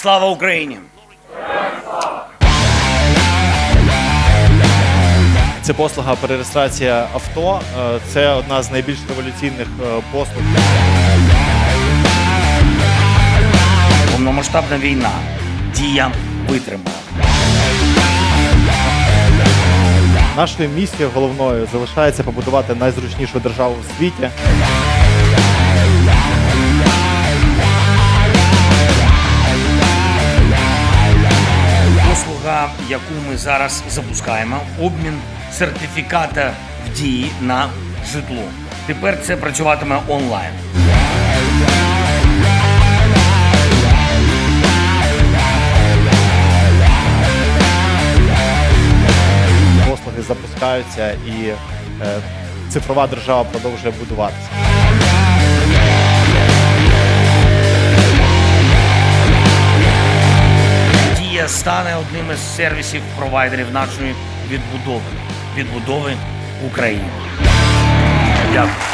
Слава Україні! Це послуга перереєстрація авто. Е, Це одна з найбільш революційних е, послуг. Повномасштабна війна. Дія витримала. Нашою місією головною залишається побудувати найзручнішу державу в світі. Яку ми зараз запускаємо, обмін сертифіката в дії на житло. Тепер це працюватиме онлайн. Послуги запускаються і е, цифрова держава продовжує будуватися. Дія стане одним із сервісів провайдерів нашої відбудови відбудови України. Дякую.